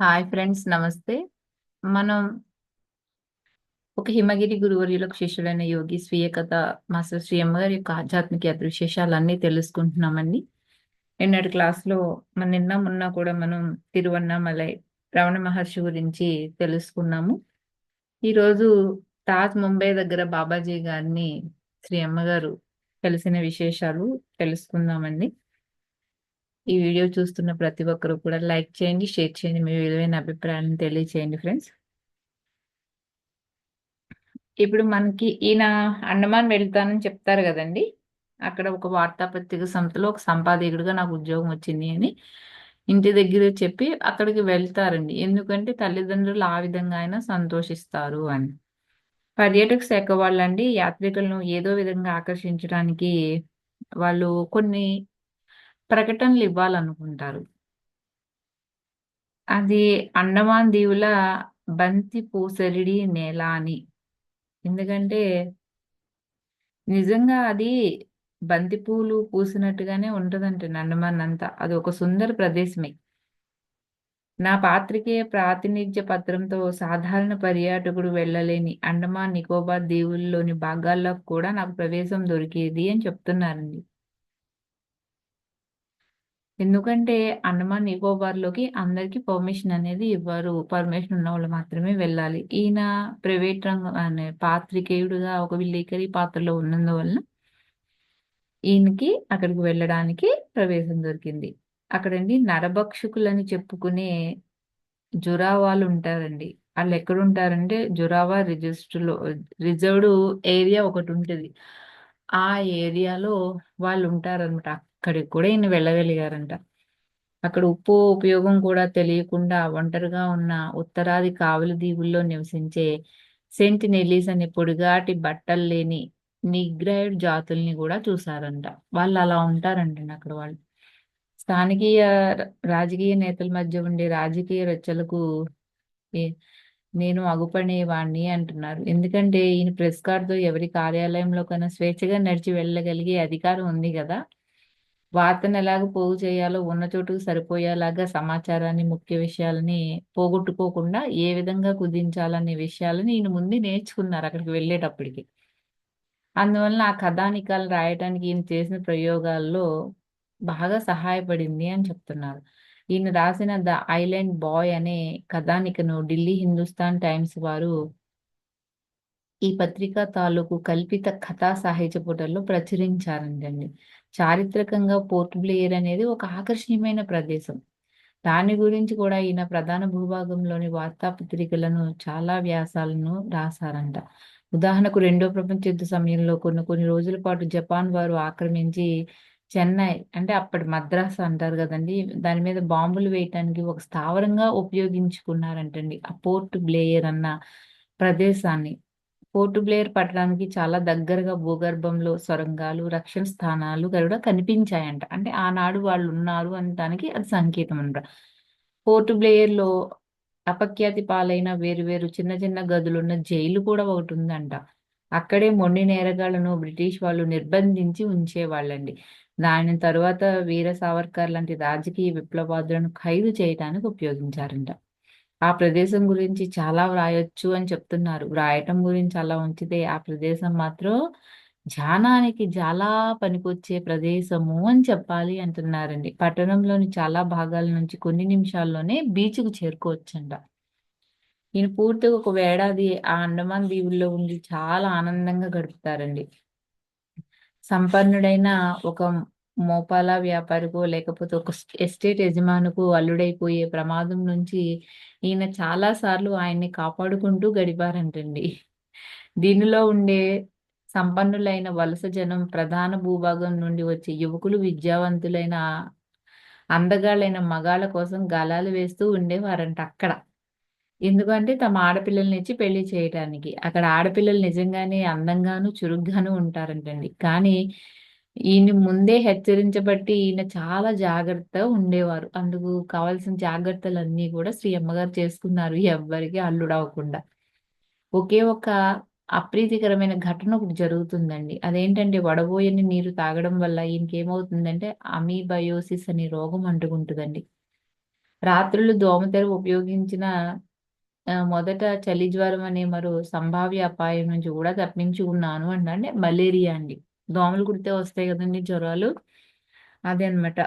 Hi friends నమస్తే. మనం ఒక హిమగిరి గురువర్యులకు శిష్యుడైన యోగి స్వీయ కథ మాస్టర్ శ్రీ అమ్మగారి యొక్క ఆధ్యాత్మిక యాత్ర విశేషాలన్నీ తెలుసుకుంటున్నామండి. నిన్నటి క్లాస్లో మన నిన్న మొన్న కూడా మనం తిరువన్నామలై రమణ మహర్షి గురించి తెలుసుకున్నాము. ఈరోజు తాజ్ ముంబై దగ్గర బాబాజీ గారిని శ్రీ అమ్మగారు తెలిసిన విశేషాలు తెలుసుకుందామండి. ఈ వీడియో చూస్తున్న ప్రతి ఒక్కరు కూడా లైక్ చేయండి షేర్ చేయండి మీ విలువైన అభిప్రాయాలను తెలియచేయండి ఫ్రెండ్స్. ఇప్పుడు మనకి ఈయన అండమాన్ వెళ్తానని చెప్తారు కదండి. అక్కడ ఒక వార్తాపత్రిక సంస్థలో ఒక సంపాదకుడిగా నాకు ఉద్యోగం వచ్చింది అని ఇంటి దగ్గర చెప్పి అక్కడికి వెళ్తారండి. ఎందుకంటే తల్లిదండ్రులు ఆ విధంగా అయినా సంతోషిస్తారు అని. పర్యాటక శాఖ వాళ్ళండి యాత్రికులను ఏదో విధంగా ఆకర్షించడానికి వాళ్ళు కొన్ని ప్రకటనలు ఇవ్వాలనుకుంటారు అది అండమాన్ దీవుల బంతి పూసరిడి నేల అని. ఎందుకంటే నిజంగా అది బంతి పూలు పూసినట్టుగానే ఉంటుందంటే అండమాన్ అంతా. అది ఒక సుందర ప్రదేశమే. నా పాత్రికేయ ప్రాతినిధ్య పత్రంతో సాధారణ పర్యాటకుడు వెళ్ళలేని అండమాన్ నికోబార్ దీవుల్లోని భాగాల్లో కూడా నాకు ప్రవేశం దొరికేది అని చెప్తున్నారండి. ఎందుకంటే అండమాన్ నికోబార్లోకి అందరికి పర్మిషన్ అనేది ఇవ్వరు. పర్మిషన్ ఉన్న వాళ్ళు మాత్రమే వెళ్ళాలి. ఈయన ప్రైవేట్ రంగం అనే పాత్రికేయుడుగా ఒక విలేకరి పాత్రలో ఉన్నందువలన ఈయనకి అక్కడికి వెళ్ళడానికి ప్రవేశం దొరికింది. అక్కడండి నరభక్షకులని చెప్పుకునే జురావాలు ఉంటారండి. వాళ్ళు ఎక్కడ ఉంటారంటే జురావా రిజిస్టర్లో రిజర్వ్డ్ ఏరియా ఒకటి ఉంటుంది ఆ ఏరియాలో వాళ్ళు ఉంటారనమాట అక్కడికి కూడా ఈయన వెళ్ళగలిగారంట. అక్కడ ఉప్పు ఉపయోగం కూడా తెలియకుండా ఒంటరిగా ఉన్న ఉత్తరాది కావలి దీవుల్లో నివసించే సెంట్ నెలీస్ అనే పొడిగాటి బట్టలు లేని నిగ్రైడ్ జాతుల్ని కూడా చూసారంట వాళ్ళు అలా ఉంటారంటండి అక్కడ వాళ్ళు. స్థానికీయ రాజకీయ నేతల మధ్య ఉండే రాజకీయ రచ్చలకు నేను అగుపడేవాణ్ణి అంటున్నారు. ఎందుకంటే ఈయన ప్రెస్ కార్డుతో ఎవరి కార్యాలయంలో కన్నా స్వేచ్ఛగా నడిచి వెళ్ళగలిగే అధికారం ఉంది కదా. వార్తను ఎలాగ పోగు చేయాలో ఉన్న చోటుకు సరిపోయేలాగా సమాచారాన్ని ముఖ్య విషయాలని పోగొట్టుకోకుండా ఏ విధంగా కుదించాలనే విషయాలని ఈయన ముందు నేర్చుకున్నారు అక్కడికి వెళ్ళేటప్పటికి. అందువలన ఆ కథానికాలు రాయడానికి ఈయన చేసిన ప్రయోగాల్లో బాగా సహాయపడింది అని చెప్తున్నారు. ఈయన రాసిన ద ఐలాండ్ బాయ్ అనే కథానికను ఢిల్లీ హిందుస్థాన్ టైమ్స్ వారు ఈ పత్రిక తాలూకు కల్పిత కథా సాహిత్య పుటల్లో ప్రచురించారంటండి. చారిత్రకంగా పోర్ట్ బ్లేయర్ అనేది ఒక ఆకర్షణీయమైన ప్రదేశం. దాని గురించి కూడా ఈయన ప్రధాన భూభాగంలోని వార్తాపత్రికలను చాలా వ్యాసాలను రాశారంట. ఉదాహరణకు రెండో ప్రపంచ యుద్ధ సమయంలో కొన్ని కొన్ని రోజుల పాటు జపాన్ వారు ఆక్రమించి చెన్నై అంటే అప్పటి మద్రాసు అంటారు కదండి దాని మీద బాంబులు వేయటానికి ఒక స్థావరంగా ఉపయోగించుకున్నారంటండి. ఆ పోర్ట్ బ్లేయర్ అన్న ప్రదేశాన్ని. పోర్టు బ్లేయర్ పట్టడానికి చాలా దగ్గరగా భూగర్భంలో సొరంగాలు రక్షణ స్థానాలు కూడా కనిపించాయంట. అంటే ఆనాడు వాళ్ళు ఉన్నారు అనడానికి అది సంకేతం అంట. పోర్ట్ బ్లేయర్లో అపఖ్యాతి పాలైన వేరు వేరు చిన్న చిన్న గదులున్న జైలు కూడా ఒకటి ఉందంట. అక్కడే మొండి నేరగాళ్ళను బ్రిటిష్ వాళ్ళు నిర్బంధించి ఉంచేవాళ్ళండి. దాని తర్వాత వీర సావర్కర్ లాంటి రాజకీయ విప్లవాదులను ఖైదు చేయడానికి ఉపయోగించారంట. ఆ ప్రదేశం గురించి చాలా వ్రాయొచ్చు అని చెప్తున్నారు. వ్రాయటం గురించి అలా ఉంచితే ఆ ప్రదేశం మాత్రం ధ్యానానికి చాలా పనికొచ్చే ప్రదేశము అని చెప్పాలి అంటున్నారండి. పట్టణంలోని చాలా భాగాల నుంచి కొన్ని నిమిషాల్లోనే బీచ్కు చేరుకోవచ్చంట. ఈయన పూర్తిగా ఒక వేడాది ఆ అండమాన్ దీవుల్లో ఉండి చాలా ఆనందంగా గడుపుతారండి. సంపన్నుడైన ఒక మోపాల వ్యాపారికో లేకపోతే ఒక ఎస్టేట్ యజమానుకు అల్లుడైపోయే ప్రమాదం నుంచి ఈయన చాలా సార్లు ఆయన్ని కాపాడుకుంటూ గడిపారంటండి. దీనిలో ఉండే సంపన్నులైన వలస జనం ప్రధాన భూభాగం నుండి వచ్చే యువకులు విద్యావంతులైన అందగాళ్ళైన మగాళ్ళ కోసం గలాలు వేస్తూ ఉండేవారంట అక్కడ. ఎందుకంటే తమ ఆడపిల్లల్ని ఇచ్చి పెళ్ళి చేయటానికి. అక్కడ ఆడపిల్లలు నిజంగానే అందంగాను చురుగ్గాను ఉంటారంటండి. కానీ ఈయన ముందే హెచ్చరించబట్టి ఈయన చాలా జాగ్రత్తగా ఉండేవారు. అందుకు కావాల్సిన జాగ్రత్తలు అన్నీ కూడా శ్రీ అమ్మగారు చేసుకున్నారు. ఎవ్వరికి అల్లుడవకుండా ఒకే ఒక అప్రీతికరమైన ఘటన ఒకటి జరుగుతుందండి. అదేంటంటే వడబోయని నీరు తాగడం వల్ల ఈయనకి ఏమవుతుందంటే అమీబయోసిస్ అనే రోగం అంటుకుంటుందండి. రాత్రులు దోమతెర ఉపయోగించిన మొదట చలి జ్వరం అనే మరో సంభావ్య అపాయం నుంచి కూడా తప్పించి ఉన్నాను అంటే మలేరియా అండి. దోమలు కుడితే వస్తాయి కదండి జ్వరాలు. అదే అనమాట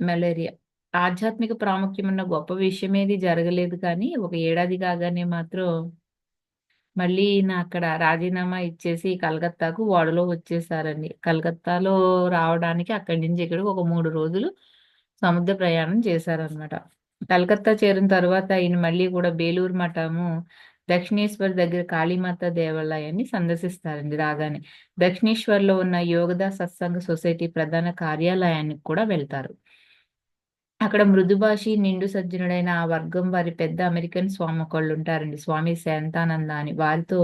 మలేరియా. ఆధ్యాత్మిక ప్రాముఖ్యం ఉన్న గొప్ప విషయం ఏది జరగలేదు కానీ ఒక ఏడాది కాగానే మాత్రం మళ్ళీ నా అక్కడ రాజీనామా ఇచ్చేసి కలకత్తాకు ఓడలో వచ్చేసారండి. కలకత్తాలో రావడానికి అక్కడి నుంచి ఇక్కడికి ఒక మూడు రోజులు సముద్ర ప్రయాణం చేశారనమాట కలకత్తా చేరిన తర్వాత ఈయన మళ్ళీ కూడా బేలూరు మఠము దక్షిణేశ్వర్ దగ్గర కాళీమాత దేవాలయాన్ని సందర్శిస్తారండి రాగానే. దక్షిణేశ్వర్లో ఉన్న యోగదా సత్సంగ సొసైటీ ప్రధాన కార్యాలయానికి కూడా వెళ్తారు. అక్కడ మృదుభాషి నిండు సజ్జనుడైన ఆ వర్గం వారి పెద్ద అమెరికన్ స్వామి ఒకళ్ళు ఉంటారండి. స్వామి శాంతానంద అని. వారితో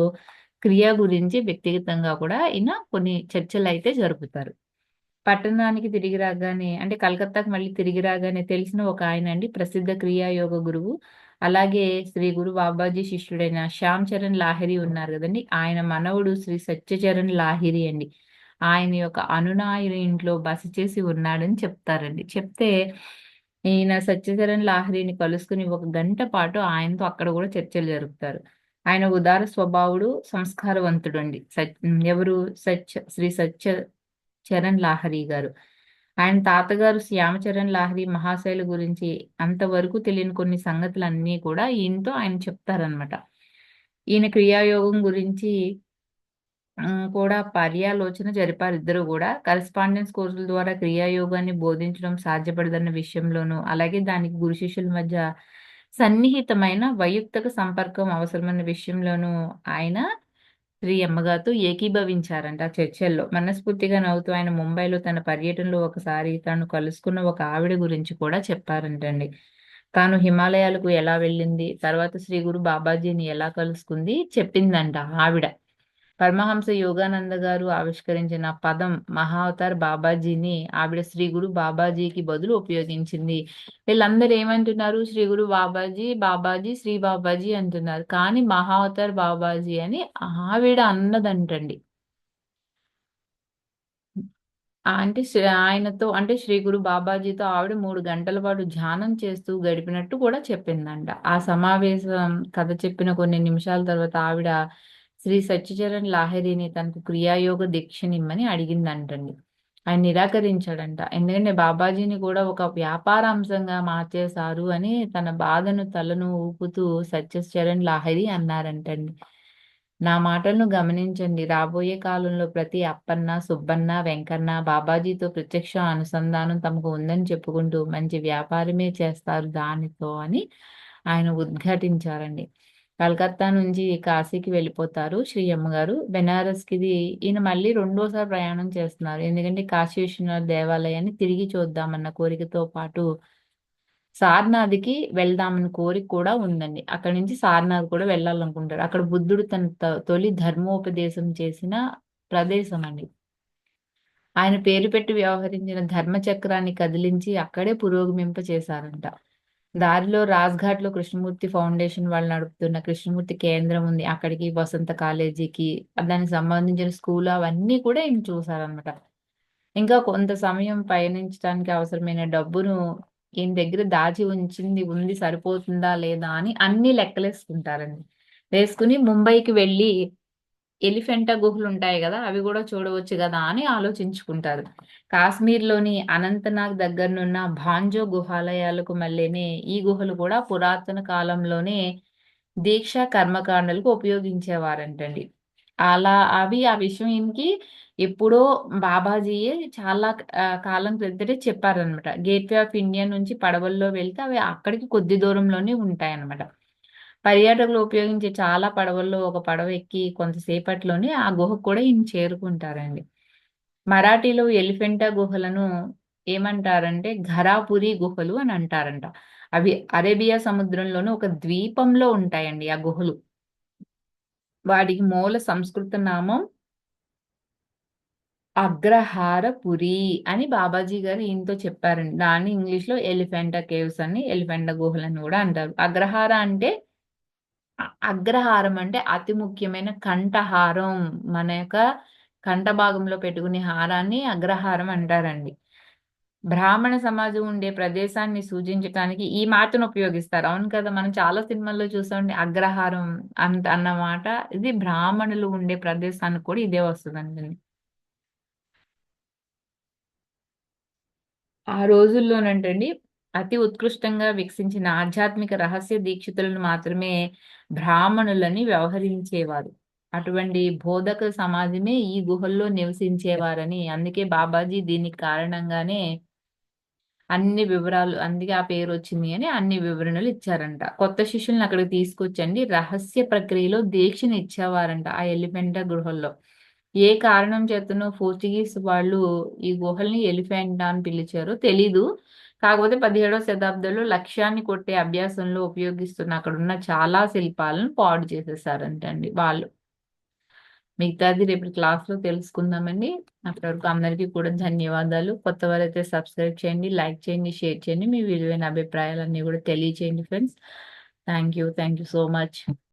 క్రియ గురించి వ్యక్తిగతంగా కూడా ఈయన కొన్ని చర్చలు అయితే జరుపుతారు. పట్టణానికి తిరిగి రాగానే అంటే కలకత్తాకు మళ్ళీ తిరిగి రాగానే తెలిసిన ఒక ఆయన అండి. ప్రసిద్ధ క్రియాయోగ గురువు అలాగే శ్రీ గురు బాబాజీ శిష్యుడైన శ్యామ్ చరణ్ లాహిరి ఉన్నారు కదండి. ఆయన మనవుడు శ్రీ సత్యచరణ్ లాహిరి అండి. ఆయన యొక్క అనునాయుని ఇంట్లో బస చేసి ఉన్నాడని చెప్తారండి. చెప్తే ఈయన సత్యచరణ్ లాహిరిని కలుసుకుని ఒక గంట పాటు ఆయనతో అక్కడ కూడా చర్చలు జరుపుతారు. ఆయన ఉదార స్వభావుడు సంస్కారవంతుడు అండి. ఎవరు? సత్య శ్రీ సత్య చరణ్ లాహరి గారు. ఆయన తాతగారు శ్యామచరణ్ లాహరి మహాశైల గురించి అంతవరకు తెలియని కొన్ని సంగతులన్నీ కూడా ఈయనతో ఆయన చెప్తారనమాట ఈయన క్రియాయోగం గురించి కూడా పర్యాలోచన జరిపారు ఇద్దరు కూడా. కరెస్పాండెన్స్ కోర్సుల ద్వారా క్రియాయోగాన్ని బోధించడం సాధ్యపడదన్న విషయంలోనూ అలాగే దానికి గురు శిష్యుల మధ్య సన్నిహితమైన వైయక్తిక సంపర్కం అవసరమైన విషయంలోనూ ఆయన శ్రీ అమ్మగారితో ఏకీభవించారంట ఆ చర్చల్లో. మనస్ఫూర్తిగా నవ్వుతూ ఆయన ముంబైలో తన పర్యటనలో ఒకసారి తను కలుసుకున్న ఒక ఆవిడ గురించి కూడా చెప్పారంటండి. తాను హిమాలయాలకు ఎలా వెళ్ళింది? తర్వాత శ్రీ గురు బాబాజీని ఎలా కలుసుకుంది? చెప్పిందంట ఆవిడ. పరమహంస యోగానంద గారు ఆవిష్కరించిన పదం మహావతార్ బాబాజీని ఆవిడ శ్రీ గురు బాబాజీకి బదులు ఉపయోగించింది. వీళ్ళందరూ ఏమంటున్నారు? శ్రీ గురు బాబాజీ బాబాజీ శ్రీ బాబాజీ అంటున్నారు. కానీ మహావతార్ బాబాజీ అని ఆవిడ అన్నదంటండి. అంటే ఆయనతో అంటే శ్రీ గురు బాబాజీతో ఆవిడ మూడు గంటల పాటు ధ్యానం చేస్తూ గడిపినట్టు కూడా చెప్పిందంట. ఆ సమావేశం కథ చెప్పిన కొన్ని నిమిషాల తర్వాత ఆవిడ శ్రీ సత్యచరణ్ లాహిరిని తనకు క్రియాయోగ దీక్షనిమ్మని అడిగిందంటండి. ఆయన నిరాకరించాడంట. ఎందుకంటే బాబాజీని కూడా ఒక వ్యాపార అంశంగా మార్చేశారు అని తన బాధను తలను ఊపుతూ సత్యచరణ్ లాహరి అన్నారంటండి. నా మాటలను గమనించండి. రాబోయే కాలంలో ప్రతి అప్పన్న సుబ్బన్న వెంకన్న బాబాజీతో ప్రత్యక్ష అనుసంధానం తమకు ఉందని చెప్పుకుంటూ మంచి వ్యాపారమే చేస్తారు దానితో అని ఆయన ఉద్ఘాటించారండి. కలకత్తా నుంచి కాశీకి వెళ్ళిపోతారు శ్రీ అమ్మగారు. బెనారస్కి ఈయన మళ్ళీ రెండోసారి ప్రయాణం చేస్తున్నారు. ఎందుకంటే కాశీ విశ్వనాథ్ దేవాలయాన్ని తిరిగి చూద్దామన్న కోరికతో పాటు సారనాథ్కి వెళ్దామని కోరిక కూడా ఉందండి. అక్కడి నుంచి సార్నాథ్ కూడా వెళ్ళాలనుకుంటారు. అక్కడ బుద్ధుడు తన తొలి ధర్మోపదేశం చేసిన ప్రదేశం అండి. ఆయన పేరు పెట్టి వ్యవహరించిన ధర్మచక్రాన్ని కదిలించి అక్కడే పురోగమింప చేశారంట దారిలో రాజ్ఘాట్లో కృష్ణమూర్తి ఫౌండేషన్ వాళ్ళు నడుపుతున్న కృష్ణమూర్తి కేంద్రం ఉంది. అక్కడికి వసంత కాలేజీకి దానికి సంబంధించిన స్కూల్ అవన్నీ కూడా ఈయన చూసారనమాట ఇంకా కొంత సమయం పయనించడానికి అవసరమైన డబ్బును ఈయన దగ్గర దాచి ఉంచింది ఉంది సరిపోతుందా లేదా అని అన్ని లెక్కలేసుకుంటారండి. వేసుకుని ముంబైకి వెళ్ళి ఎలిఫెంట గుహలు ఉంటాయి కదా అవి కూడా చూడవచ్చు కదా అని ఆలోచించుకుంటారు. కాశ్మీర్లోని అనంతనాగ్ దగ్గరనున్న భాంజో గుహాలయాలకు మళ్ళీనే ఈ గుహలు కూడా పురాతన కాలంలోనే దీక్ష కర్మకాండలకు ఉపయోగించేవారంటండి. అలా అవి ఆ విషయం ఈయనకి ఎప్పుడో బాబాజీయే చాలా కాలం క్రితటే చెప్పారనమాట గేట్వే ఆఫ్ ఇండియా నుంచి పడవల్లో వెళ్తే అవి అక్కడికి కొద్ది దూరంలోనే ఉంటాయన్నమాట. పర్యాటకులు ఉపయోగించే చాలా పడవల్లో ఒక పడవ ఎక్కి కొంతసేపట్లోనే ఆ గుహకు కూడా ఈయన చేరుకుంటారండి. మరాఠీలో ఎలిఫెంటా గుహలను ఏమంటారంటే ఘరాపురి గుహలు అని అంటారంట. అవి అరేబియా సముద్రంలోని ఒక ద్వీపంలో ఉంటాయండి ఆ గుహలు. వాటికి మూల సంస్కృత నామం అగ్రహారపురి అని బాబాజీ గారు ఈయనతో చెప్పారండి. దాన్ని ఇంగ్లీష్లో ఎలిఫెంటా కేవ్స్ అని ఎలిఫెంటా గుహలని కూడా అంటారు. అగ్రహార అంటే అగ్రహారం అంటే అతి ముఖ్యమైన కంఠహారం. మన యొక్క కంఠ భాగంలో పెట్టుకునే హారాన్ని అగ్రహారం అంటారండి. బ్రాహ్మణ సమాజం ఉండే ప్రదేశాన్ని సూచించటానికి ఈ మాటను ఉపయోగిస్తారు. అవును కదా మనం చాలా సినిమాల్లో చూసామండి అగ్రహారం అంత అన్నమాట ఇది బ్రాహ్మణులు ఉండే ప్రదేశానికి కూడా ఇదే వస్తుందండి. ఆ రోజుల్లోనంటండి అతి ఉత్కృష్టంగా వికసించిన ఆధ్యాత్మిక రహస్య దీక్షితులను మాత్రమే బ్రాహ్మణులని వ్యవహరించేవారు. అటువంటి బోధక సమాజమే ఈ గుహల్లో నివసించేవారని అందుకే బాబాజీ దీనికి కారణంగానే అన్ని వివరాలు అందుకే ఆ పేరు వచ్చింది అని అన్ని వివరణలు ఇచ్చారంట. కొత్త శిష్యుల్ని అక్కడికి తీసుకొచ్చండి. రహస్య ప్రక్రియలో దీక్షను ఇచ్చేవారంట ఆ ఎలిఫెంటా గుహల్లో. ఏ కారణం చేతనో పోర్చుగీస్ వాళ్ళు ఈ గుహల్ని ఎలిఫెంటా అని పిలిచారో తెలీదు. కాకపోతే పదిహేడవ శతాబ్దంలో లక్ష్యాన్ని కొట్టే అభ్యాసంలో ఉపయోగిస్తున్న అక్కడ ఉన్న చాలా శిల్పాలను పాడు చేసేసారంటండి వాళ్ళు. మిగతాది రేపు క్లాస్లో తెలుసుకుందామండి. అప్పటి వరకు అందరికీ కూడా ధన్యవాదాలు. కొత్త వారైతే సబ్స్క్రైబ్ చేయండి లైక్ చేయండి షేర్ చేయండి. మీ విలువైన అభిప్రాయాలన్నీ కూడా తెలియచేయండి friends. Thank you thank you so much.